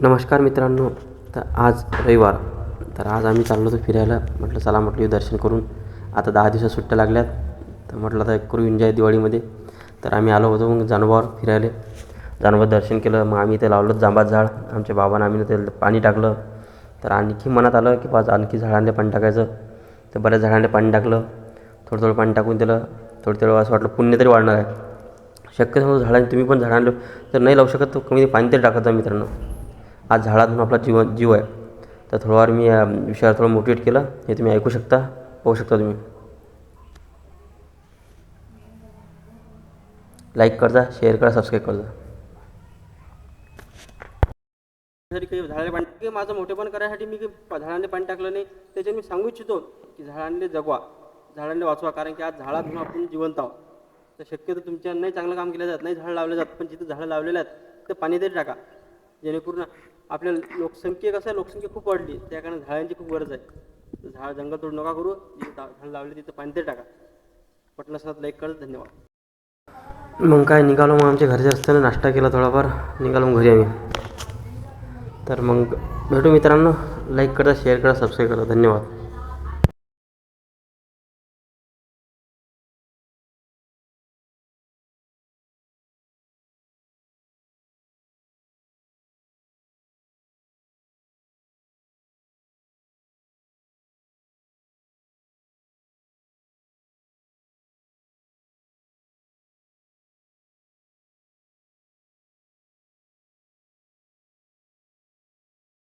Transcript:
नमस्कार मित्रांनो तर आज रविवार. तर आज आम्ही चाललो होतो फिरायला. म्हटलं चला म्हटलं दर्शन करून. आता दहा दिवसात सुट्ट्या लागल्यात. तर म्हटलं आता करू एन्जॉय दिवाळीमध्ये. तर आम्ही आलो होतो मग जानवावर फिरायला. जानवार दर्शन केलं. मग आम्ही इथे लावलं जांबात झाड. आमच्या बाबांना आम्ही ते पाणी टाकलं. तर आणखी मनात आलं की बाज आणखी झाडांना पाणी टाकायचं. तर बऱ्याच झाडांना पाणी टाकलं. थोडं थोडं पाणी टाकून दिलं. थोडं थोडं असं वाटलं पुण्य तरी वाढणार आहे. शक्यतो झाडांनी तुम्ही पण झाडांना तर नाही लावू शकत. तर कमी पाणी तरी टाकत जा मित्रांनो. आज झाडातून आपला जीव जीव आहे. तर थोडावार मी या विषयावर थोडं मोटिवेट केलं. हे तुम्ही ऐकू शकता पाहू शकता तुम्ही. लाईक करजा शेअर करा सबस्क्राईब करजा. त्यासाठी काही झाडाला पाणी माझं मोठेपण करायसाठी मी झाडांनी पाणी टाकलं नाही. त्याच्यात मी सांगू इच्छितो की झाडांनी जगवा. झाडांना वाचवा कारण की आज झाडातून आपण जिवंत आहोत. तर शक्यतो तुमच्या नाही चांगलं काम केलं जात नाही झाडं लावले जात पण जिथं झाडं लावलेले आहेत ते पाणी तरी टाका. जेणेकरून आपल्या लोकसंख्या कसं आहे लोकसंख्या खूप वाढली. त्या कारण झाडांची खूप गरज आहे. झाड जंगल तोड नका करू. जिथे झाड लावले तिथं पाणी ते टाका. पटना सरात लाईक करत धन्यवाद. मग काय निघालो मग आमच्या घरच्या असताना नाश्ता केला थोडाफार. निघालो मग घरी आम्ही. तर मग भेटू मित्रांनो. लाईक करा शेअर करा सबस्क्राईब करा. धन्यवाद.